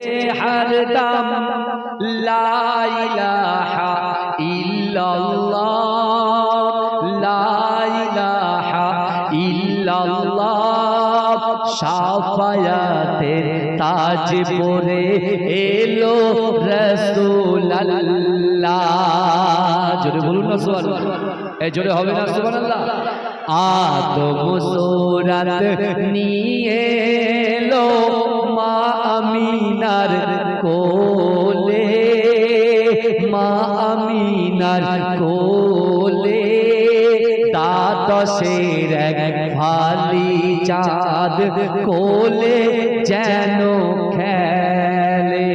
হরদম লা ইলাহা ইল্লাল্লাহ, লা ইলাহা ইল্লাল্লাহ শাফায়াতের তাজ পরে এলো রাসূলুল্লাহ। জোরে বলুন না এই জোরে হবে না, সুবহানাল্লাহ। আদম সুরাত নিয়ে এলো মা আমিনার কোলে, মা আমিনার কোলে দাদশের এক ভালি চাঁদ কোলে যেন খেলে।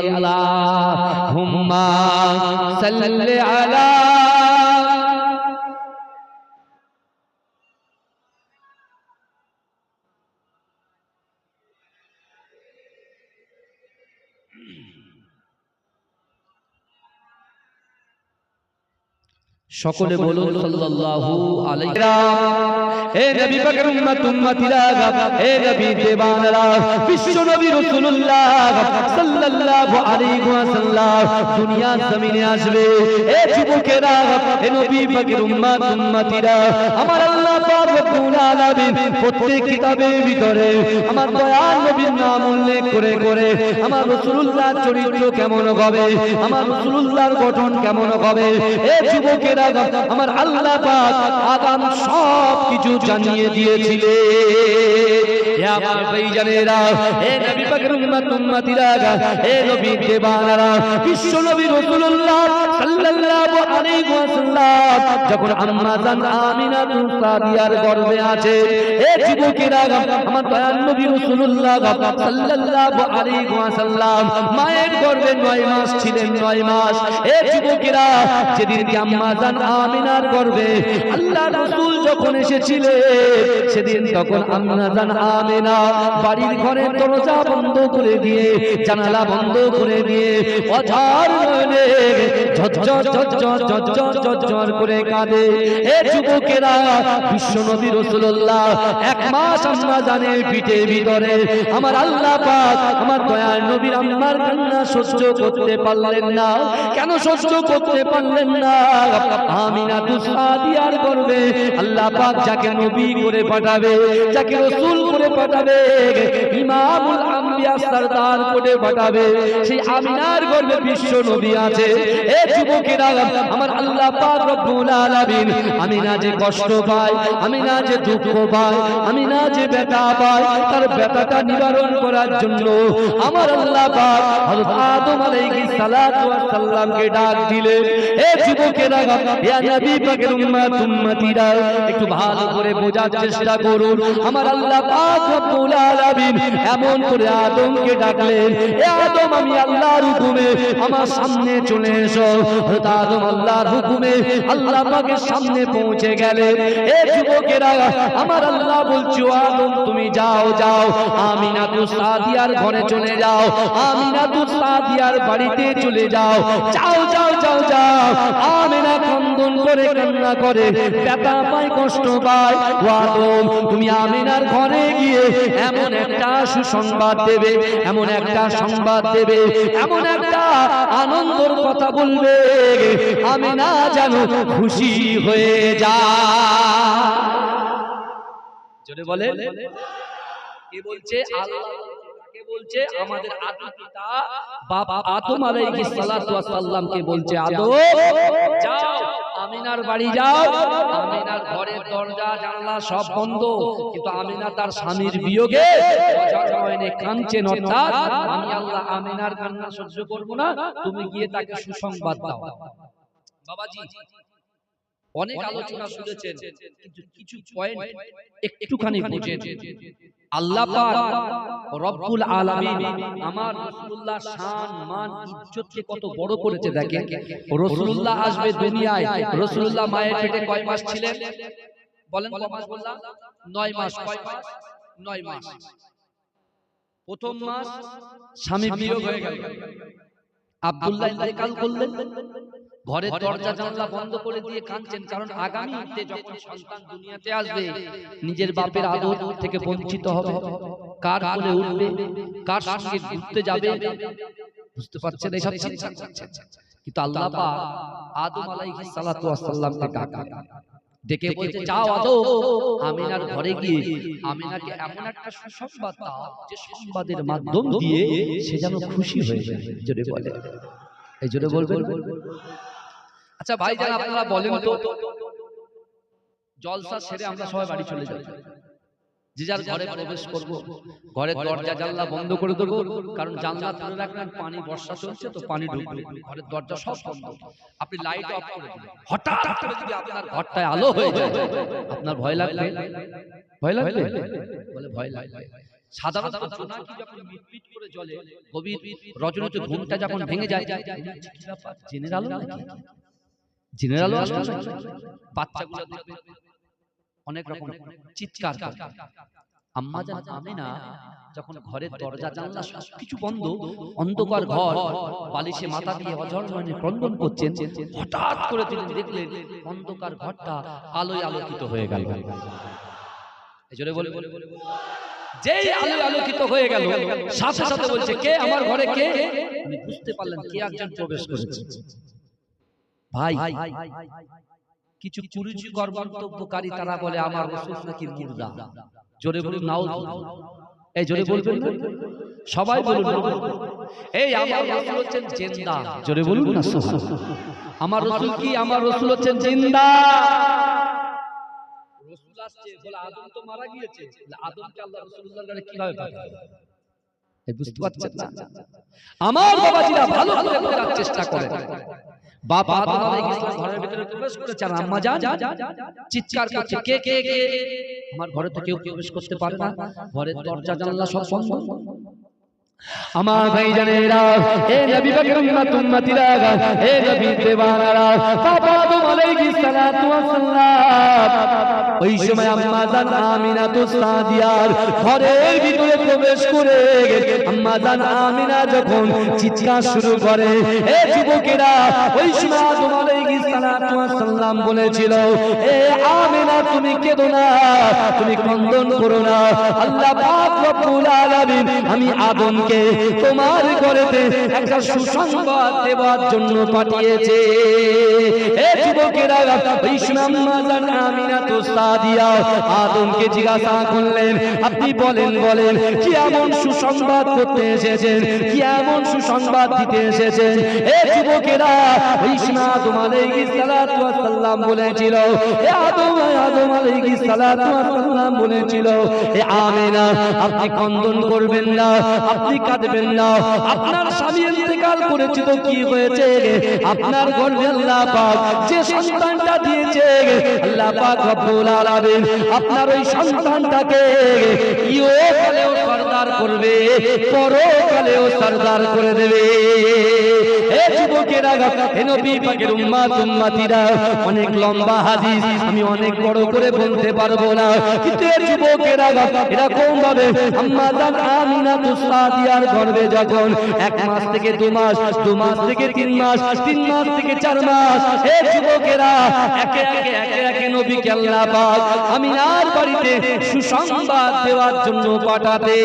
আল্লাহ হুম্মা সাল্লি আলা সকলে বলুন সাল্লাল্লাহু আলাইহি হে নবী পাকের উম্মত উম্মতিরা হে নবী দেবানরা বিশ্ব নবী রাসূলুল্লাহ সাল্লাল্লাহু আলাইহি ওয়াসাল্লাম দুনিয়া জমিনে আসবে। হে যুবকেরা হে নবী পাকের উম্মত উম্মতিরা আমার আল্লাহ পাক প্রত্যেক কিতাবের ভিতরে আমার দয়াল নবীর নাম উল্লেখ করে করে আমার রাসূলুল্লাহর চরিত্র কেমন হবে, আমার রাসূলুল্লাহর গঠন কেমন হবে হে যুবকেরা আমার আল্লাহ পাক আগাম সব কিছু জানিয়ে দিয়েছিলেন। হে আমার ভাইজানেরা হে নবী পাকের উম্মত উম্মতিরা হে নবী দেবানারা, বিশ্ব নবী রাসূলুল্লাহ সাল্লাল্লাহু আলাইহি ওয়াসাল্লাম, যখন আম্মা জান আমিনা সাদিয়ার গর্ভে আছে হে যুবকেরা, আমার দয়াল নবী রাসূলুল্লাহ সাল্লাল্লাহু আলাইহি ওয়াসাল্লাম, মায়ের গর্ভে 9 মাস ছিলেন 9 মাস হে যুবকেরা যেদিন আম্মা জান আমিনার গর্ভে আল্লাহ রাসূল যখন এসেছিলেন সেদিন তখন আম্মা জান আমিনা বাড়ির দরজা বন্ধ করে দিয়ে, জানালা বন্ধ করে দিয়ে নয়নে কান্না সহ্য করতে পারলেন না। কেন না? আমিনা করবে আল্লাহ পাক যাকে নবী করে পাঠাবে, যাকে রাসূল করে পাঠাবে, ইমামুল আম্বিয়া সরদার করে পাঠাবে। সেই আমিনার গর্ভে বিশ্ব নবী আছে। এ যুবকেরা, আমার আল্লাহ আলামিন আমিনা যে কষ্ট পায়, আমিনা যে দুঃখ পায়, আমিনা যে ব্যথা পায়, তার ব্যথাটা নিবারণ করার জন্য আমার আল্লাহ আদম সালামকে ডাক এ একটু ভালো করে বোঝার চেষ্টা করুন। আমার আল্লাহ এমন করে আদমকে ডাকলেন, এ আদম, আমি আল্লাহর হুকুমে আমার সামনে চলে এসো। আদম আল্লাহর হুকুমে আল্লাহ পাকের সামনে পৌঁছে গেলেন। এ যুবকেরা, আমার আল্লাহ বলছো আদম, তুমি যাও যাও। আমিনা তু সাদিয়ার ঘরে চলে যাও। আমিনা তু সাদিয়ার বাড়িতে চলে যাও। যাও যাও যাও যাও। আমিনা খন্দন করে কান্না করে, ব্যথা পায়, কষ্ট পায়। ও আদম, তুমি আমিনার ঘরে গিয়ে এমন একটা সুসংবাদ দেবে। এমন একটা সংবাদ দেবে এমন একটা আনন্দর কথা বলবে আমি না জানো খুশি হয়ে যা। জোরে বলে কে বলছে? আল্লাহ। বলছে আমাদের আদি পিতা বাবা আদম আলাইহিস সালাতু ওয়াস সালামকে বলছে আদম যাও আমিনার বাড়ি যাও আমিনার ঘরের দরজা জানলা সব বন্ধ কিন্তু আমিনা তার স্বামীর বিয়োগে অজরময়নে কাঁদছেন অর্থাৎ আমি আল্লাহ আমিনার কান্না সহ্য করব না তুমি গিয়ে তাকে সুসংবাদ দাও। বাবাজি অনেক আলোচনা শুনেছেন কিন্তু কিছু পয়েন্ট একটুখানি বুঝেন। আল্লাহ পাক রব্বুল আলামিন আমার রাসূলুল্লাহ শান মান ইজ্জতকে কত বড় করেছে রাসূলুল্লাহ আসবে দুনিয়ায় রাসূলুল্লাহ মায়ের পেটে কয় মাস ছিলেন? বলেন কয় মাস বললাম 9 মাস কয় মাস? 9 মাস। প্রথম মাস স্বামী বিয়োগ হয়ে গেল। আব্দুল্লাহ ইন্তেকাল করলেন। ঘরের দরজা জানলা বন্ধ করে দিয়ে কাঁদছেন কারণ আগামীতে যখন সন্তান দুনিয়াতে আসবে নিজের বাপের আদর থেকে বঞ্চিত হবে। কার কোলে উঠবে? কার সঙ্গে ঘুরতে যাবে? বুঝতে পারছেন? এইসব চিন্তা করছেন কিন্তু আল্লাহ পাক আদম আলাইহিস সালাতু ওয়াস সালামকে ডেকে বলছে যাও আদম আমিনার ঘরে গিয়ে আমিনাকে এমন একটা সুসংবাদ দাও যে সংবাদের মাধ্যম দিয়ে সে যেন খুশি হয়ে যায়। জোরে বলে এই জোরে বলবেন আচ্ছা ভাই যারা আপনারা বলেন তো জলসা সেরে আমরা সবাই বাড়ি চলে যাব যে যার ঘরে প্রবেশ করব ঘরের দরজা জানলা বন্ধ করে দেবো কারণ জানলা তুলে রাখলেন পানি বর্ষা চলছে তো পানি ঢুকবে। ঘরের দরজা সব বন্ধ। আপনি লাইট অফ করে দিলেন। হঠাৎ করে যদি আপনার ঘরটায় আলো হয়ে যায় আপনার ভয় লাগবে? ভয় লাগবে? বলে ভয় লাগবে। সাধারণত জোনাকি যখন মিটমিট করে জ্বলে গভীর রজনীতে ঘুমটা যখন ভেঙে যায়? জেনের আলো নাকি বাচ্চাগুলো দেখবে। অনেক রকম চিৎকার করে। আম্মা জান আমেনা যখন ঘরের দরজা জানলা সবকিছু বন্ধ অন্ধকার ঘর বালিশে মাথা দিয়ে অঝর ক্রন্দন করছেন। হঠাৎ করে তিনি দেখলেন অন্ধকার ঘরটা আলোয় আলোকিত হয়ে গেল। জোরে বলে যেই আলো আলোকিত হয়ে গেল সাথে সাথে বলছে কে আমার ঘরে কে? বুঝতে পারলেন কে একজন প্রবেশ করেছে। ভাই কিছু কুরুচিকর মন্তব্যকারী তারা বলে আমার রসুল নাকি মুর্দা। জোরে বলুন নাও এই জোরে বলবেন? সবাই বলুন। এই আমার রসুল হচ্ছেন জিন্দা। জোরে বলুন না। আমার রসুল কি? আমার রসুল হচ্ছেন জিন্দা। রসুল আসছে বলে আদম তো মারা গিয়েছে। আদমকে আল্লাহ রসুল্লাহর ঘরে কীভাবে পাঠাবে বুঝতে পারছেন না? আমার বাবাজিরা ভালো করে বোঝার চেষ্টা করে। বাবা বাবা ইসলাম ঘরের ভিতরে প্রবেশ করেছে আম্মা যান চিৎকার করছে কে কে কে আমার ঘরে তো কেউ প্রবেশ করতে পারে না। ঘরের দরজা জানলা সব বন্ধ। আমার ভাই জানেরা এ নবী বকর উম্মত এ নবী দেওয়ানারা, বাবা আদম আলাইহিস সালাতু ওয়াস সালাম ওই সময় আম্মা জান আমিনা তো সাদিয়ার ঘরের ভিতরে প্রবেশ করে আম্মা জান আমিনা যখন চিৎকার শুরু করে, এ যুবকেরা, ওই সময় আদম আলাইহিস সালাতু ওয়াস সালাম বলেছিল, এ আমিনা, তুমি কেঁদো না, তুমি ক্রন্দন করো না। আল্লাহ পাক রব্বুল আলামিন, আমি আদমকে তোমার ঘরেতে একটা সুসংবাদ দেওয়ার জন্য পাঠিয়েছে। আদমকে জিজ্ঞাসা করলেন, আপনি বলেন বলেন, কি এমন সুসংবাদ করতে এসেছেন? কি এমন সুসংবাদ দিতে এসেছেন? এ যুবকেরা ওয়াস সালাম বলেছিল আমেনা, আপনি কন্দন করবেন না, আপনি কাঁদবেন না। আপনার স্বামী ইন্তেকাল করেছে তো কি হয়েছে? আপনার গর্ভে আল্লাহ পাক যে সন্তানটা দিয়েছে, আল্লাহ পাক রব্বুল আলামিন আপনার ওই সন্তানটাকে ইহকালেও সরদার করবে পরকালেও সরদার করে দেবে। যুবকেরা অনেক লম্বা হাদিস আমি অনেক বড় করে বলতে পারব না। কিন্তু এ যুবকেরা এরকম ভাবে গর্ভে যখন এক মাস থেকে দু মাস দু মাস থেকে তিন মাস তিন মাস থেকে চার মাস যুবকেরা পাক আমিনার বাড়িতে সুসংবাদ দেওয়ার জন্য পাঠাতে।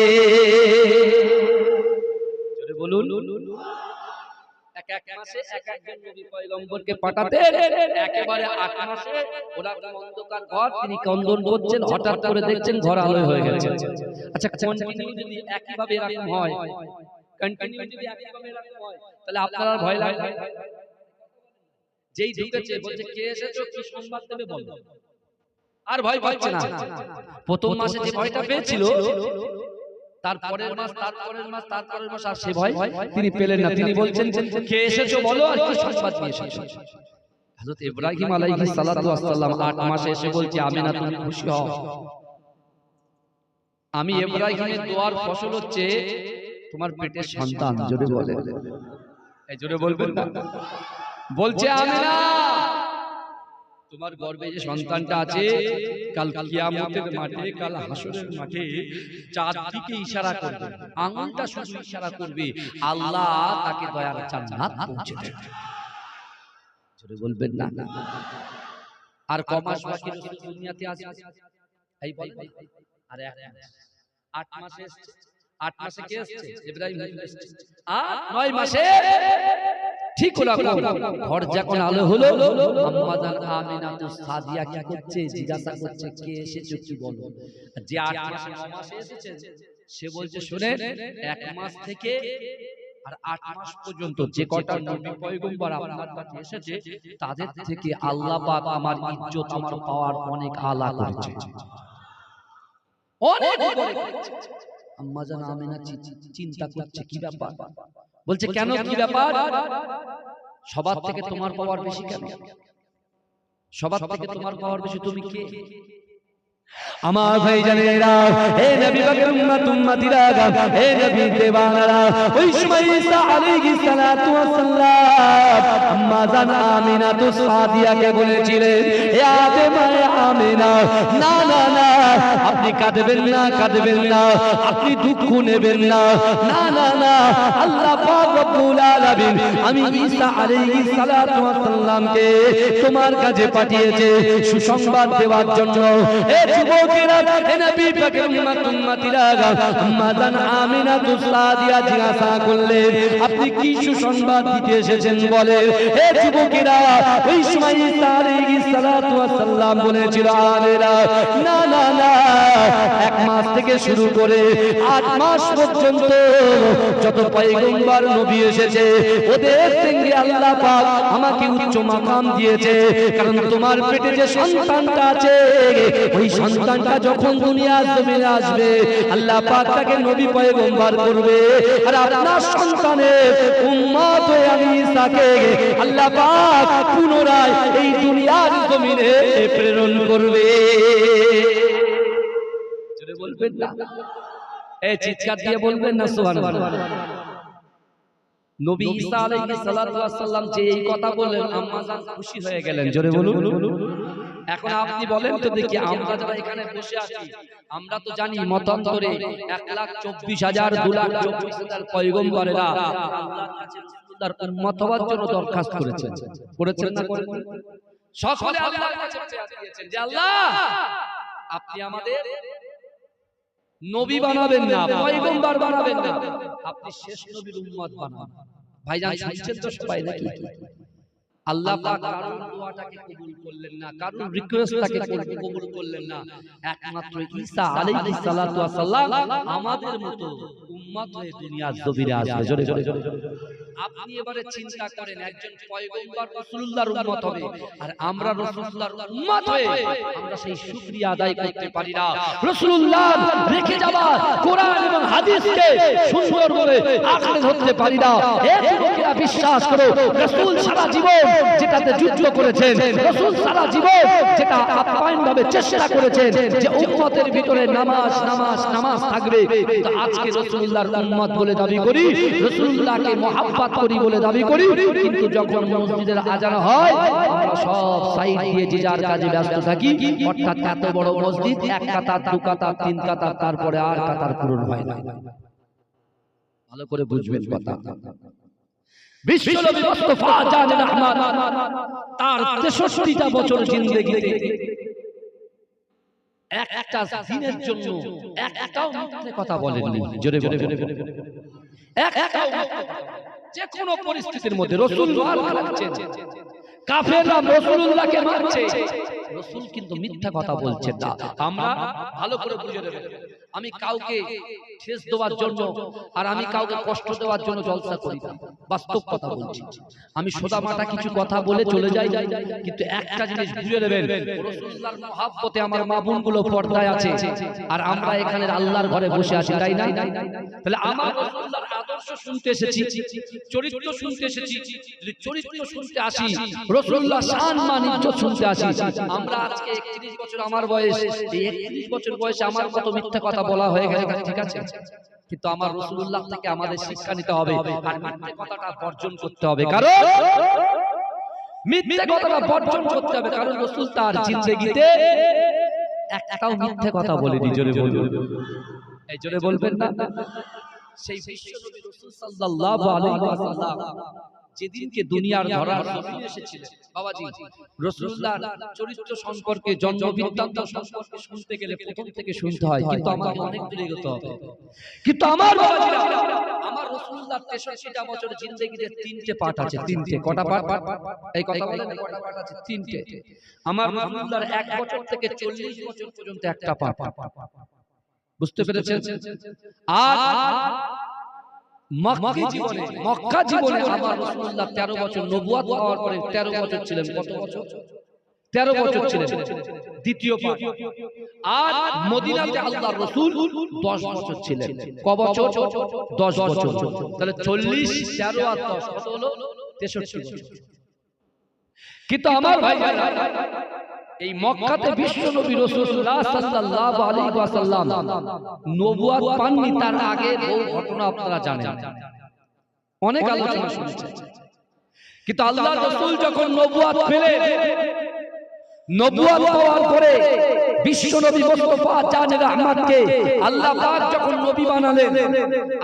বলুন। এক এক মাসে এক একজন নবী পয়গম্বরকে পাঠাতে একেবারে আট মাসে ওরা অন্ধকার ঘর তিনি কন্দন করছেন হঠাৎ করে দেখছেন ঘর আলোয় হয়ে গেছে। আচ্ছা কন্টিনিউ যদি একই এরকম হয় কন্টিনিউ যদি একই এরকম হয় তাহলে আপনার আর ভয় লাগবে যেই ঢুকেছে বলছে কে এসেছ? কি সংবাদ দেবে বলো আর ভয় পাচ্ছে না। প্রথম মাসে যে ভয়টা পেয়েছিল তারপরের মাস তারপরের মাস তারপরের মাস আর সে ভয় তিনি পেলেন না তিনি বলছেন কে এসেছ বলো আর কি সংবাদ নিয়ে এসেছ হযরত ইব্রাহিম আলাইহিস সালাতু ওয়াস সালাম 8 মাসে এসে বলছে আমিনা তুমি খুশি হও আমি ইব্রাহিমের দোয়ার ফসল হচ্ছে তোমার পেটের সন্তান জোরে বলে এই জোরে বলবেন না বলছে আমিনা তোমার গর্ভে যে সন্তানটা আছে কাল কিয়ামতের মাঠে কাল হাসরের মাঠে চাঁদ দিকে ইশারা করবে আঙুলটা শুধু ইশারা করবে আল্লাহ তাকে দয়ার জান্নাত পৌঁছে দেবে। জোরে বলবেন না। আর ক মাস বাকি দুনিয়াতে আছে এই বল আর এক। আট মাসে আট মাসে কে এসছে? ইব্রাহিম আর নয় মাসে? ঠিক ঘর যখন আলো হলো আম্মাজান আমিনা তো সাদিয়া কি করছে জিজ্ঞাসা করছে কে এসেছে কি বলো। যে আট মাসে ন মাসে এসেছে সে বলছে শুনে এক মাস থেকে আর আট মাস পর্যন্ত যে কটা নবী পয়গম্বর আপনার কাছে এসেছে তাদের থেকে আল্লাহ পাক আমার ইজ্জত আমার পাওয়ার অনেক আলা করেছে। অনেক। আম্মা জান আমিনা চিন্তা করছে কি ব্যাপার? বলছে কেন কি ব্যাপার? সবার থেকে তোমার পাওয়ার বেশি কেন? সবার থেকে তোমার পাওয়ার বেশি তুমি কে? আমার ভাই জানেরা, হে নবী পাকের উম্মত, উম্মতিরা হে নবী ওই সময় ঈসা আলাইহিস সালাতু ওয়াস সালাম আম্মা জান আমিনা তো সাদিয়াকে বলেছিলেন হে আদম আমিনা, না না না, আপনি কাঁদবেন না কাঁদবেন না, আপনি দুঃখ নেবেন না না না না, আল্লাহ পাক রব্বুল আলামিন, আমি ঈসা আলাইহিস সালাতু ওয়াস সালামকে তোমার কাছে পাঠিয়েছে সুসংবাদ দেওয়ার জন্য, এ আপনি কি সুসংবাদ দিতে এসেছেন বলে এ যুবকেরা ওই সময় বলেছিল না না না এক মাস থেকে শুরু করে আট মাস পর্যন্ত যত পয়গম্বর নবী এসেছে, ওদের সঙ্গে আল্লাহ পাক আমাকে উচ্চ মাকাম দিয়েছে। কারণ তোমার পেটে যে সন্তানটা আছে, ওই সন্তানটা যখন দুনিয়ার জমিনে আসবে, আল্লাহ পাক তাকে নবী পয়গম্বর করবে। আর আপনার সন্তানের উম্মত হয়ে আমি ঈসাকে আল্লাহ পাক পুনরায় এই দুনিয়ার জমিনে প্রেরণ করবে। বলবেন না? এই চিৎকার দিয়ে বলবেন না, সুবহানাল্লাহ? নবী ঈসা আলাইহিস সালাতু ওয়াস সালাম যে এই কথা বললেন, আম্মা জান খুশি হয়ে গেলেন। জোরে বলুন। এখন আপনি বলেন তো দেখি আমরা যারা এখানে বসে আছি, আমরা তো জানি মতান্তরে এক লাখ চব্বিশ হাজার, দু লাখ চব্বিশ হাজার পয়গম্বরেরা হওয়ার জন্য দরখাস্ত করেছেন। করেছেন না সকলে আল্লাহর যে আল্লাহ, আপনি আমাদের নবী বানাবেন না, পয়গম্বর বানাবেন না, আপনি শেষ নবীর উম্মত বানাবেন ভাইজান শুনছেন তো সবাই নাকি? আল্লাহ পাক কারোর দোয়াটাকে কবুল করলেন না কারোর রিকোয়েস্টটাকে কবুল করলেন না। একমাত্র ঈসা আলাইহিস সালাতু ওয়াস সালাম আমাদের মতো উম্মত হয়ে দুনিয়ার জমিনে আসবে। জোরে জোরে জোরে। আপনি এবারে চিন্তা করেন একজন পয়গম্বর রাসূলুল্লাহর উম্মত হবে। আর আমরা রাসূলুল্লাহর উম্মত হয়ে আমরা সেই শুকরিয়া আদায় করতে পারি না। রাসূলুল্লাহ রেখে যাওয়া কোরআন এবং হাদিসকে সুন্দর করে আঁকড়ে ধরতে পারি না। হে যুবকেরা বিশ্বাস করো? রাসূল সারা জীবন যেটাতে যুদ্ধ করেছেন রাসূল সারা জীবন যেটা আপ্যায়ন ভাবে চেষ্টা করেছেন যে উম্মতের ভিতরে নামাজ নামাজ নামাজ থাকবে। তো আজকে রাসূলুল্লাহর উম্মত বলে দাবি করি রাসূলুল্লাহকে মহাব্বত করি বলে দাবি করি, কিন্তু যখন মসজিদের আজান হয়, আমরা সব সাইড দিয়ে যে যার কাজে ব্যস্ত থাকি, অর্থাৎ এত বড় মসজিদ, এক কাতার, দু কাতার, তিন কাতার, তারপরে আর কাতার পূরণ হয় না। ভালো করে বুঝবেন কথা। তার 63টা বছর জিন্দেগিতে একটা দিনের জন্য একটাও মিথ্যে কথা বলেননি। যে কোনো পরিস্থিতির মধ্যে রসুল কাফেররা রসুল্লাহকে মারছে। রাসূল কিন্তু মিথ্যা কথা বলছেন না। আমরা ভালো করে বুঝে নেবেন আমি কাউকে ঠেস দেওয়ার জন্য আর আমি কাউকে কষ্ট দেওয়ার জন্য জলসা করি না। বাস্তব কথা বলছি। আমি সোদা মাটা কিছু কথা বলে চলে যাই কিন্তু একটা জিনিস বুঝে নেবেন রাসূলুল্লাহর মহাব্বতে আমার মা বোনগুলো পর্দায় আছে আর আমরা এখানে আল্লাহর ঘরে বসে আছি তাই না? তাহলে আমার রাসূলুল্লাহর আদর্শ শুনতে এসেছি চরিত্র শুনতে এসেছি চরিত্র শুনতে আসি রাসূলুল্লাহ শান মান ইজ্জত শুনতে আসি আমরা আজকে 31 বছর আমার বয়স এই 31 বছর বয়সে আমার কত মিথ্যা কথা বলা হয়ে গেছে ঠিক আছে? কিন্তু আমার রাসূলুল্লাহ থেকে আমাদের শিক্ষা নিতে হবে আর মিথ্যে কথাটা বর্জন করতে হবে কারণ মিথ্যে কথাটা বর্জন করতে হবে কারণ রাসূল তার জিন্দেগিতে একটাও মিথ্যে কথা বলেনি জোরে বলুন। এই জোরে বলবেন না। সেই বিশ্বনবী রাসূল সাল্লাল্লাহু আলাইহি ওয়াসাল্লাম যেদিনকে দুনিয়ার ধরার জমিনে এসেছিলেন বাবাজি রাসূলুল্লাহ চরিত্র সম্পর্কে জন্ম বৃত্তান্ত সম্পর্কে শুনতে গেলে প্রথম থেকে শুনতে হয়। কিন্তু আমাকে অনেক দূরে যেতে হবে কিন্তু আমার বাবাজিরা আমার রাসূলুল্লাহ 63টা বছর জিন্দেগিতে তিনটে পাঠ আছে তিনটে কটা পাঠ এই কথা বলেন কটা পাঠ আছে তিনটে। আমার রাসূলুল্লাহর এক বছর থেকে 40 বছর পর্যন্ত একটা পাঠ। বুঝতে পেরেছেন? আর মক্কি জীবনে মক্কা জীবনে আমার রাসূলুল্লাহ 13 বছর নবুয়ত পাওয়ার পরে 13 বছর ছিলেন কত বছর? 13 বছর ছিলেন। দ্বিতীয় পাঠ। আর মদিনাতে আল্লাহর রাসূল 10 বছর ছিলেন। ক বছর 10 বছর। তাহলে 40 13 আর 10 কত হলো? 63 বছর। কিন্তু আমার ভাই এই মক্কাতে বিশ্ব নবী রাসূলুল্লাহ সাল্লাল্লাহু আলাইহি ওয়াসাল্লাম নবুয়ত পাননি তার আগে বহু ঘটনা আপনারা জানেন। অনেক আলোচনা শুনেছেন। কিন্তু আল্লাহর রাসূল যখন নবুয়ত পেলেন নবুয়ত পাওয়ার পরে বিশ্ব নবী মুস্তাফা জানে রহমতকে আল্লাহ পাক যখন নবী বানালেন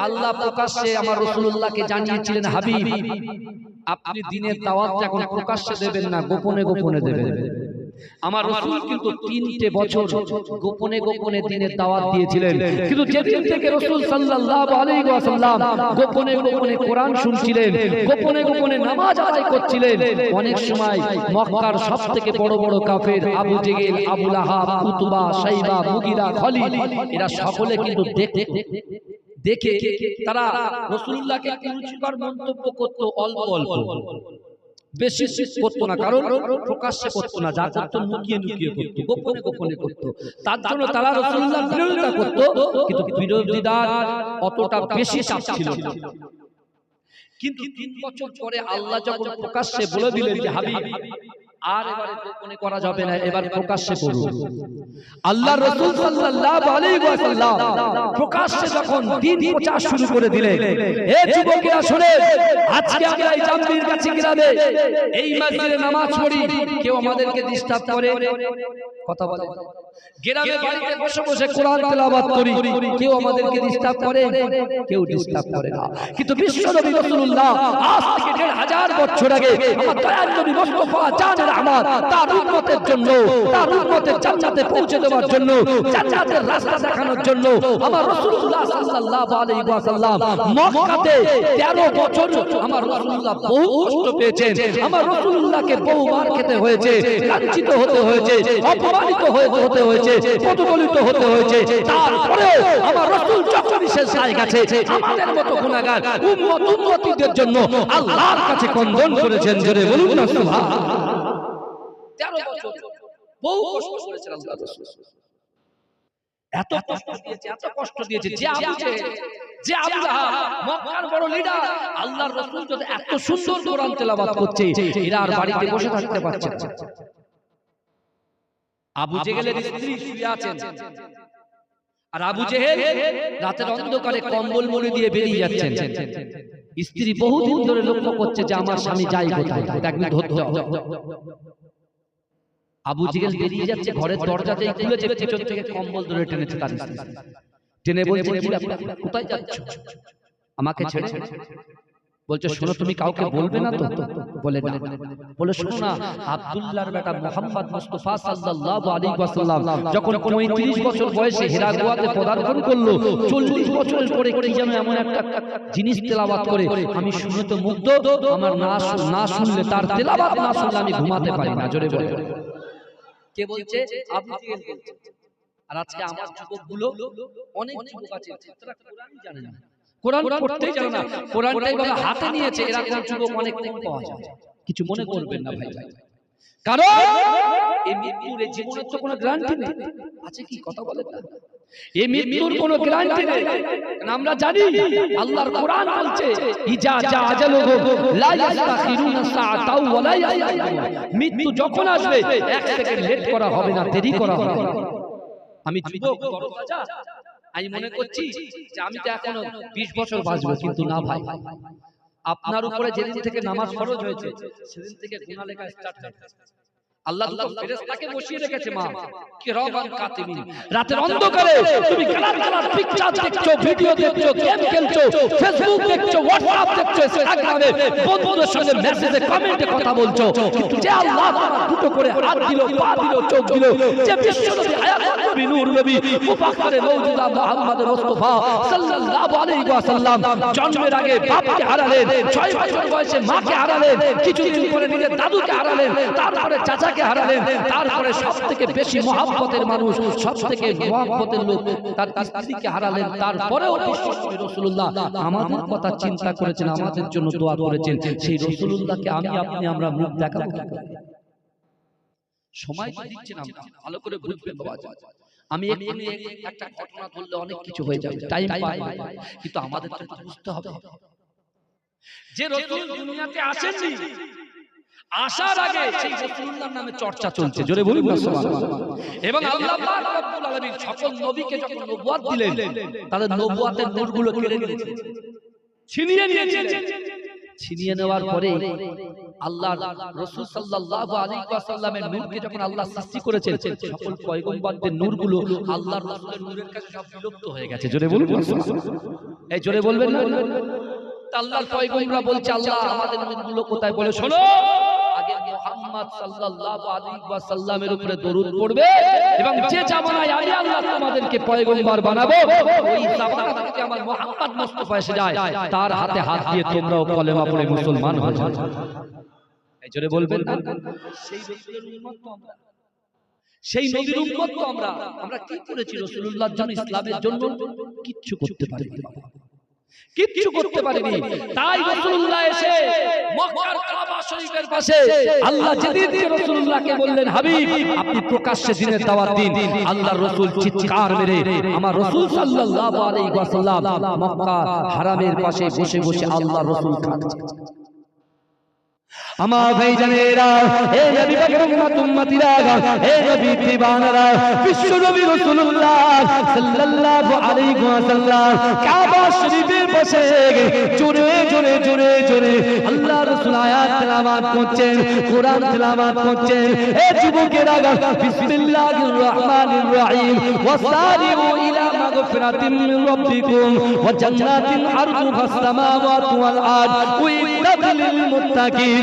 আল্লাহ প্রকাশ্যে আমার রাসূলুল্লাহকে জানিয়েছিলেন হাবিব আপনি দিনের দাওয়াত এখন প্রকাশ্যে দেবেন না গোপনে গোপনে দেবেন। আমার রসুল কিন্তু তিনটে বছর গোপনে গোপনে দিনের দাওয়াত দিয়েছিলেন। কিন্তু যেদিন থেকে রসুল সাল্লাল্লাহু আলাইহি ওয়াসাল্লাম গোপনে গোপনে কোরআন শুনছিলেন গোপনে গোপনে নামাজ আদায় করছিলেন অনেক সময় মক্কার সবথেকে বড় বড় কাফের Abu Jahl Abu Lahab Utba Shaiba Mughira Khalid এরা সকলে কিন্তু দেখতে। দেখে তারা রসুল্লাহকে রুচিকর মন্তব্য করতো অল্প অল্প। বেশি করতো না কারণ প্রকাশ্যে করতো না যা করতো লুকিয়ে লুকিয়ে করতো গোপনে গোপনে করতো। তার জন্য তারা রসুল্লাহ বিরোধিতা করতো কিন্তু বিরোধিতার অতটা বেশি চাপ ছিল না। কিন্তু তিন বছর পরে আল্লাহ যখন প্রকাশ্যে বলে দিলেন যে হাবিব আর এবারে গোপনে করা যাবে না এবার প্রকাশ্যে করুন আল্লাহ রাসূল সাল্লাল্লাহু আলাইহি ওয়াসাল্লাম প্রকাশ্যে যখন দিন প্রচার শুরু করে দিলেন হে যুবকেরা শুনে আজকে আমরা এই জামবির কাছে গ্রামে এই মসজিদে নামাজ পড়ি কেউ আমাদেরকে ডিস্টার্ব করে। কথা বলে। গ্রামে বাড়িতে বসে বসে কোরআন তেলাওয়াত করি। কেউ আমাদেরকে ডিস্টার্ব করে কেউ ডিস্টার্ব করে না। কিন্তু বিশ্ব নবী রাসূলুল্লাহ আজ থেকে দেড় হাজার বছর আগে আমার দয়ার নবী মুস্তাফা জানের আমার, তার উম্মতের জন্য, তার উম্মতের জান্নাতে পৌঁছে দেওয়ার জন্য জান্নাতের রাস্তা দেখানোর জন্য আমার রাসূলুল্লাহ সাল্লাল্লাহু আলাইহি ওয়াসাল্লাম মক্কাতে 13 বছর আমার রাসূলুল্লাহ বহু কষ্ট পেয়েছেন। আমার রাসূলুল্লাহকে বহুবার খেতে হয়েছে, লাঞ্ছিত হতে হয়েছে, অপমানিত হতে হয়েছে, প্রতিফলিত হতে হয়েছে। তারপরে আমার রাসূল যখনই শেষ গেছে, আমাদের মতো গুনাহগার, উম্মত, উম্মতীদের জন্য আল্লাহর কাছে কন্দন করেছেন। জোরে বলুন না, সুবহানাল্লাহ। 13 বছর বহু কষ্ট করেছেন আল্লাহ রাসূল এত কষ্ট দিয়েছে এত কষ্ট দিয়েছে যে আবু যে আবু মক্কার বড় লিডার আল্লাহর রাসূল যদি এত সুন্দর কোরআন তেলাওয়াত করছে এরা আর বাড়িতে বসে থাকতে পারছে না। আবু জেহেলের স্ত্রী শুয়ে আছেন। আর আবু জেহেল রাতের অন্ধকারে কম্বল মুড়ি দিয়ে বেরিয়ে যাচ্ছেন। স্ত্রী বহু বহুদিন ধরে লক্ষ্য করছে যে আমার স্বামী যাই কোথায়? ধরতে হবে আবু জেহেল বেরিয়ে যাচ্ছে ঘরের দরজাতেই খুলেছে পেছন থেকে কম্বল ধরে টেনেছে তার স্ত্রী টেনে বলছে? কোথায় যাচ্ছ আমাকে ছেড়ে বলছে শোনো তুমি কাউকে বলবে না তো বলে না বলে শোনো না আব্দুল্লাহর বেটা মোহাম্মদ মুস্তাফা সাল্লাল্লাহু আলাইহি ওয়াসাল্লাম যখন 35 বছর বয়সে হেরা গুহাতে পদার্পণ করল 40 বছর পরে কি যেন এমন একটা জিনিস তেলাওয়াত করে আমি শুনে তো মুগ্ধ আমার না না শুনলে তার তেলাওয়াত না শুনলে আমি ঘুমাতে পারি না জোরে বলে কে বলছে আর আজকে আমার যুবকগুলো অনেক যুবক আছে তারা কোরআনই জানে না কোরআন পড়তেই জানে না কোরআনটাই বলে হাতে নিয়েছে এরকম যুবক অনেক কম পাওয়া যায় কিছু মনে করবেন না ভাই কারণ এই মৃত্যুর জীবনের তো কোনো গ্যারান্টি নেই আছে কি কথা বলেন না এই মৃত্যুর কোনো গ্যারান্টি আমরা জানি, আল্লাহর কোরআন বলছে, ইজা আজালুহুম লা সাআতাও ওয়া লা মৃত্যু যখন আসবে, এক সেকেন্ড লেট করা হবে না, দেরি করা হবে না। আমি যুবক, আমি মনে করছি যে আমি তো এখনও 20 বছর বাঁচবো, কিন্তু না ভাই। আপনার উপরে যেদিন থেকে নামাজ ফরজ হয়েছে, সেদিন থেকে গুনাহ লেখা স্টার্ট গেছে আল্লাহ দুটো ফেরেশতাকে বসিয়ে রেখেছে মা কিরামান কাতিবিন রাতের অন্ধকারে তুমি কালার কালার পিকচার দেখছ ভিডিও দেখছ গেম খেলছো ফেসবুক দেখছ হোয়াটসঅ্যাপ দেখছ ইনস্টাগ্রামে বন্ধুদের সঙ্গে মেসেজে কমেন্টে কথা বলছো কিন্তু যে আল্লাহ দুটো করে হাত দিল পা দিল চোখ দিল যে বিশ্ব নবী আয়াত নবী নূর নবী মওজুদা মুহাম্মদ মুস্তাফা সাল্লাল্লাহু আলাইহি ওয়াসাল্লাম জন্মের আগে বাপকে হারালেন 6 বছর বয়সে মাকে হারালেন কিছুদিন পরে নিজের দাদুকে হারালেন তারপরে চাচাকে হারালেন। তারপরে সবথেকে বেশি মহব্বতের মানুষ, সবথেকে মহব্বতের লোক তার স্ত্রীকে হারালেন। তারপরেও রাসূলুল্লাহ আমাদের কথা চিন্তা করেছেন, আমাদের জন্য দোয়া করেছেন। সেই রাসূলুল্লাহকে আমি, আপনি, আমরা মুখ দেখাবো সময় দিচ্ছেন হয়ে হবে। যে রসুল দুনিয়াতে আসেননি আসার আগে সেই রাসূলুল্লাহর নামে চর্চা চলছে। জোরে বলুন এবং আল্লাহ রব্বুল আলামিন সকল নবীকে যখন নবুয়ত দিলেন তাদের নবুয়তের নূরগুলো কেড়ে নিয়েছে। ছিনিয়ে নিয়েছে। ছিনিয়ে নেওয়ার পরে আল্লাহ রাসূল সাল্লাল্লাহু আলাইহি ওয়াসাল্লামের নূরকে যখন আল্লাহ সৃষ্টি করেছেন সকল পয়গম্বরদের নূরগুলো আল্লাহর রাসূলের নূরের কাছে সব বিলুপ্ত হয়ে গেছে। জোরে বলুন এই জোরে বলবেন না? তা আল্লাহর পয়গম্বররা বলছে আল্লাহ আমাদের নূরগুলো কোথায় বলে শোনো মুহাম্মদ সাল্লাল্লাহু আলাইহি ওয়াসাল্লামের উপরে দরুদ পড়বে এবং যে জামানায় আমি আল্লাহ তোমাদেরকে পয়গম্বর বানাবো ওই জামানা থেকে আমার মুহাম্মদ মুস্তাফা এসে যায়। তার হাতে হাত দিয়ে তোমরাও কলেমা পড়ে মুসলমান হয়ে এই জোরে বলবেন না? সেই রাসূলের উম্মত তো আমরা। সেই নবীর উম্মত তো আমরা। আমরা কি করেছি রাসূলুল্লাহর জন্য ইসলামের জন্য কিচ্ছু করতে পারিনি। কিচ্ছু করতে পারেনি। তাই রাসূলুল্লাহ এসে মক্কার কাবা শরীফের পাশে আল্লাহ যেদিন রাসূলুল্লাহকে বললেন হাবিব আপনি প্রকাশ্যে দিনের দাওয়াত দিন। আল্লাহর রাসূল চিৎকার মেরে আমার রাসূল সাল্লাল্লাহু আলাইহি ওয়াসাল্লাম মক্কা হারামের পাশে বসে বসে আল্লাহর রাসূল খাচ্ছে আমার ভাই জানেরা হে নবী পাকের উম্মত উম্মতিরা হে নবী দিবানারা বিশ্ব নবী রাসূলুল্লাহ সাল্লাল্লাহু আলাইহি ওয়াসাল্লাম কাবা শরীফের পাশে জোরে জোরে জোরে জোরে আল্লাহ রাসূল আয়াত তেলাওয়াত করছেন, কোরআন তেলাওয়াত করছেন। হে যুবকেরা বিসমিল্লাহির রহমানির রহিম। ওয়াসারিউ ইলা মাগফিরাতিন মিন রাব্বিকুম ওয়া জান্নাতিন আরদুহা ওয়াল আরদ। উইদ্দাত লিল মুত্তাকিন।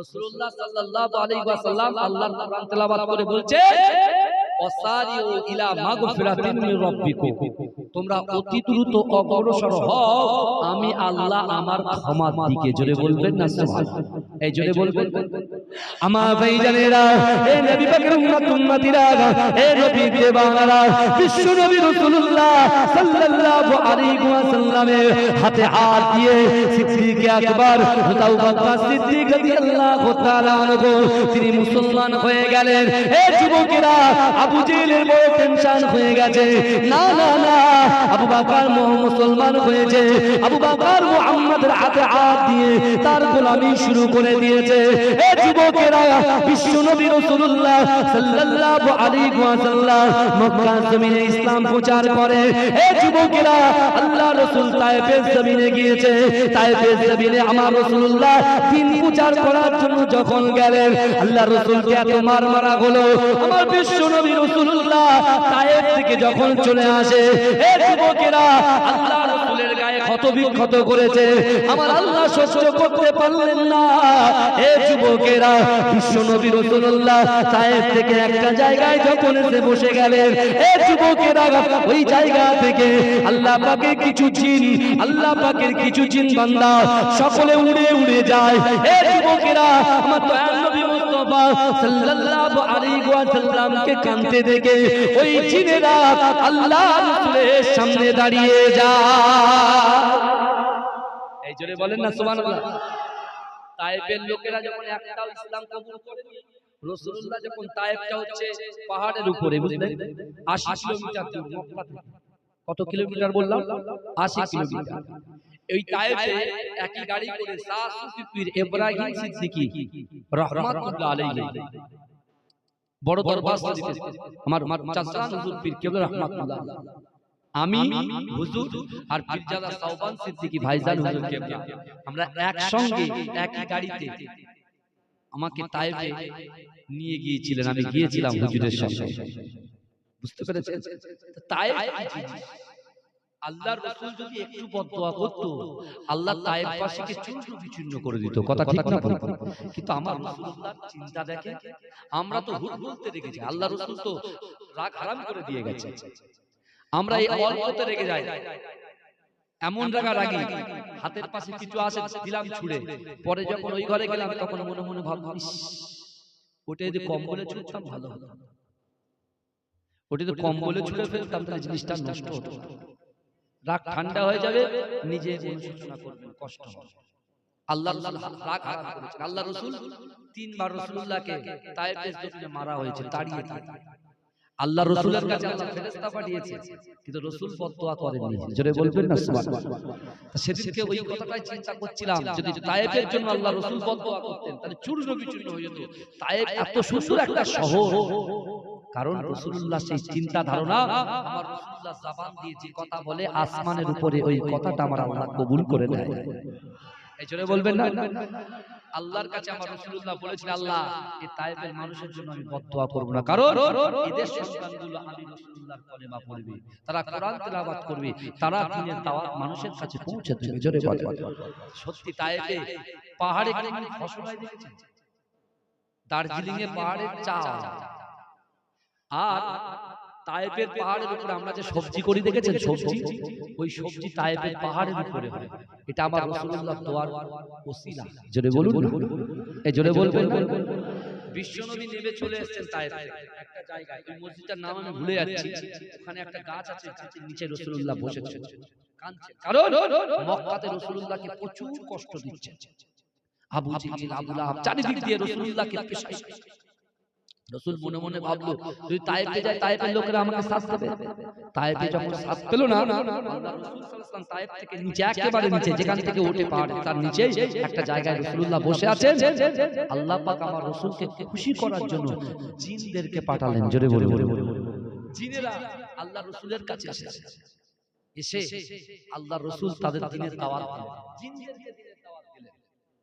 রাসূলুল্লাহ সাল্লাল্লাহু আলাইহি ওয়াসাল্লাম আল্লাহর কোরআন তেলাওয়াত করে বলছে ইলা মাগফিরাতিন মির রাব্বিকুম। তোমরা অতি দ্রুত অগ্রসর হও। আমি আল্লাহ আমার ক্ষমার দিকে জোরে বলবেন না সুবহান এই জোরে বলবেন। আমার ভাইজানেরা হে নবী পাকের উম্মত উম্মতিরা হে নবী দেবানারা বিশ্ব নবী রাসূলুল্লাহ সাল্লাল্লাহু আলাইহি ওয়াসাল্লামের হাতে হাত দিয়ে সিদ্দিক আকবর বকর সিদ্দিক রাদিয়াল্লাহু তাআলা আনহু তিনি মুসলমান হয়ে গেলেন। হে যুবকেরা আবু জেহেলের বড় টেনশন হয়ে গেছে। না না না আবু বকর মুসলমান হয়েছে। আবু বকর মুহাম্মদের হাতে হাত দিয়ে তার গোলামি শুরু করে দিয়েছে। হে আমার যখন গেলেন, আল্লাহ এত মার মারা হলো। আমার বিশ্ব নবী থেকে যখন চলে আসে যুবকেরা, আল্লাহ রাসূলের গায়ে ক্ষত বিক্ষত করেছে। আমার আল্লাহ করতে পারলেন না। হে যুবকেরা বিশ্ব নবী রাসূলুল্লাহ তায়েফ থেকে একটা জায়গায় যখন এসে বসে গেলেন হে যুবকেরা, ওই জায়গা থেকে আল্লাহ পাকের কিছু জিন, আল্লাহ পাকের কিছু জিন বান্দা সকলে উড়ে উড়ে যায়। হে যুবকেরা, আমার দয়াল নবী মুস্তাফা সাল্লাল্লাহু আলাইহি ওয়াসাল্লামকে কাঁদতে দেখে ওই জিনেরা আল্লাহ রাসূলের সামনে দাঁড়িয়ে যায়। এই জোরে বলেন না, সুবহানাল্লাহ। লোকেরা যখন একটাও ইসলাম কবুল করেনি রসুল্লাহ যখন তায়েবটা হচ্ছে পাহাড়ের উপরে বুঝলেন? আশি কিলোমিটার দূর মক্কা থেকে। কত কিলোমিটার বললাম? আশি কিলোমিটার। এই তায়েবে একই গাড়ি করে শাহ ইব্রাহিম সিদ্দিকী রহমাতুল্লাহ আলাইহি। বড় দরবার শরীফে আমার চাচা হুজুর পীর কেবল রহমাতুল্লাহ আমি হুজুর আর পীরজাদা সাউবান সিদ্দিকী ভাইজান হুজুর কেবলা আমরা একসঙ্গে একই গাড়িতে আমাকে তায়েবে নিয়ে গিয়েছিলেন আমি গিয়েছিলাম হুজুরের সঙ্গে। বুঝতে পেরেছেন? তো তায়েব কি জিনিস? আল্লাহর রাসূল যদি একটু বদদোয়া করত আল্লাহ তায়েব বাসীকে চূর্ণ বিচূর্ণ করে দিত কথা ঠিক না? কিন্তু আমার রাসূলুল্লাহর চিন্তা দেখে আমরা তো হুট বলতে রেখেছি আল্লাহ রাসূল তো রাগ হারাম করে দিয়ে গেছে। আমরা এই অল্পতে রেগে যাই। এমন রাগা। রাগি। হাতের পাশে কিছু আসে দিলাম ছুড়ে। পরে যখন ওই ঘরে গেলাম তখন মনে মনে ইস, ওটা যদি কম বলে ছুটতাম ভালো হতো। ওটা যদি কম বলে ছুড়ে ফেলতাম তাহলে জিনিসটা নষ্ট হতো। রাগ ঠান্ডা হয়ে যাবে নিজে অনুশোচনা করবেন কষ্ট হবে। আল্লাহ রাগ আল্লাহ রসুল তিনবার রসুল্লাহকে তায়েফের জমিনে মারা হয়েছে তাড়িয়ে তাড়িয়ে। আল্লাহ রসুলের কাছে আল্লাহ ফেরেশতা পাঠিয়েছে। কিন্তু রসুল বদদোয়া করেননি। জোরে বলবেন না সুবহানাল্লাহ সেদিনকে ওই কথাটাই চিন্তা করছিলাম। যদি তায়েফের জন্য আল্লাহ রসুল বদদোয়া করতেন তাহলে চূর্ণ বিচূর্ণ হয়ে যেত। তায়েফ এত সুন্দর একটা শহর। কারণ রসুল্লাহ সেই চিন্তা ধারণা আমার রসুল্লাহ জাবান দিয়ে যে কথা বলে আসমানের উপরে ওই কথাটা আমার আল্লাহ কবুল করে নেয় এই জন্য বলবেন না আল্লাহর কাছে আমার রাসূলুল্লাহ বলেছেন আল্লাহ এই তায়েফের মানুষের জন্য আমি বদদোয়া করব না। কারণ এদের সন্তানগুলো আমি রাসূলুল্লাহর কলেমা পড়বে। তারা কোরআন তেলাওয়াত করবে। তারা দিনের দাওয়াত মানুষের কাছে পৌঁছে দেবে। জোরে সত্যি পাহাড়ে ফসল হয় দেখেছেন? দার্জিলিং এ পাহাড়ের চা আর তায়েফের পাহাড়ের উপরে আমরা যে সবজি করি দেখেছেন সবজি? ওই সবজি তায়েফের পাহাড়ের উপরে হয়। এটা আমার রাসূলুল্লাহ দোয়ার ওসিলা। জোরে বলুন। এই জোরে বলবেন। বিশ্বনবী নেমে চলে এসেছেন তায়েফ। একটা জায়গায়। ওই মসজিদটার নাম আমি ভুলে যাচ্ছি। ওখানে একটা গাছ আছে গাছের নিচে রাসূলুল্লাহ বসেছেন। কারণ মক্কাতে রাসূলুল্লাহকে প্রচুর কষ্ট দিচ্ছে আবু জিহিল আবু লাহাব চারিদিক দিয়ে রাসূলুল্লাহকে রসুল মনে মনে ভাবলো যদি তায়েফে যায় তায়েফের লোকেরা আমাকে সাথ দেবে। তায়েফে যখন সাথ পেল না আল্লাহ রাসূল সাল্লাল্লাহু আলাইহি ওয়াসাল্লাম তায়েফ থেকে নিচে একেবারে নিচে যেখান থেকে উঠে পাহাড়ে তার নিচে একটা জায়গায় রাসূলুল্লাহ বসে আছেন। আল্লাহ পাক আমার রাসূলকে খুশি করার জন্য জিনদেরকে পাঠালেন জোরে বলে বলে জিনেরা আল্লাহ রাসূলের কাছে এসেছে। এসে আল্লাহ রাসূল তাদের দিনের দাওয়াত দিলেন জিনদেরকে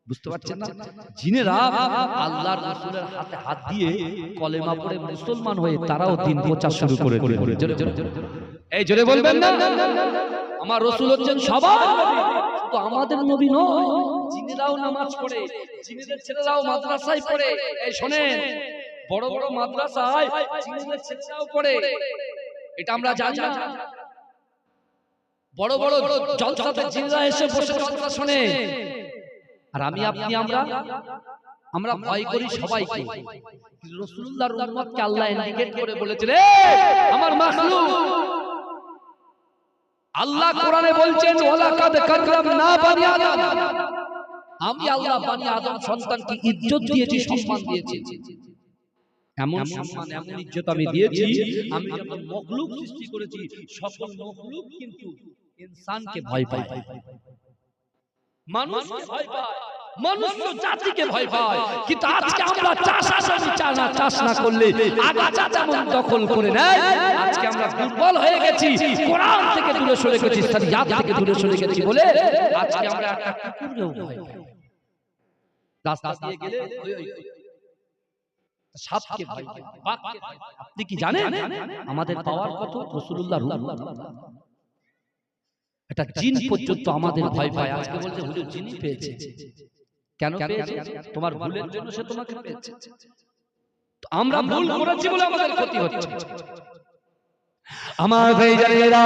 বুঝতে পারছেন না? জিনেরা আল্লাহর রাসূলের হাতে হাত দিয়ে কলেমা পড়ে মুসলমান হয়ে তারাও দিন প্রচার শুরু করে জোরে জোরে এই জোরে বলবেন না? আমার রাসূল হচ্ছেন সবার শুধু আমাদের নবী নয় জিনেরাও নামাজ পড়ে জিনেদের ছেলেরাও মাদ্রাসায় পড়ে। এই শোনেন বড় বড় মাদ্রাসায় জিনেদের ছেলেরাও পড়ে। এটা আমরা জানি না। বড় বড় জলসাতে জিনেরা এসে বসে কথা শোনে। আর আমি আপনি আমরা আমরা ভয় করি সবাইকে। কিন্তু রাসূলুল্লাহর উম্মতকে আল্লাহ ইন্ডিকেট করে বলেছিল "এ, আমার মাখলুক আল্লাহ কোরআনে বলছেন ওয়ালাকাদ কাররামনা বানি আদম। আমি আল্লাহ বানি আদম সন্তানকে ইজ্জত দিয়েছি সম্মান দিয়েছি। এমন সম্মান এমন ইজ্জত আমি দিয়েছি আমি যখন মখলুক সৃষ্টি করেছি। সকল মখলুক কিন্তু ইনসানকে ভয় পায়। মানুষকে ভয় পায়। মানুষ জাতিকে ভয় পায়। কিন্তু আজকে আমরা চাষ আসামি চাষ চাষ না করলে আগাছা যেমন দখল করে নেয় আজকে আমরা দুর্বল হয়ে গেছি। কোরআন থেকে দূরে সরে গেছি শরিয়াত থেকে দূরে সরে গেছি বলে আজকে আমরা একটা কুকুরকেও ভয় পাই। রাস্তা দিয়ে গেলে ওই ওই সাপকে ভয় পাই বাঘকে ভয় পাই। আপনি কি জানেন? আমাদের পাওয়ার কত? রাসূলুল্লাহ রূহ একটা জিন পর্যন্ত আমাদের ভয় পায়। আজকে বলছে হুজুর জিনই পেয়েছে। কেন পেয়েছে? তোমার ভুলের জন্য সে তোমাকে পেয়েছে। তো আমরা ভুল করেছি বলে আমাদের ক্ষতি হচ্ছে। আমার ভাই জানেরা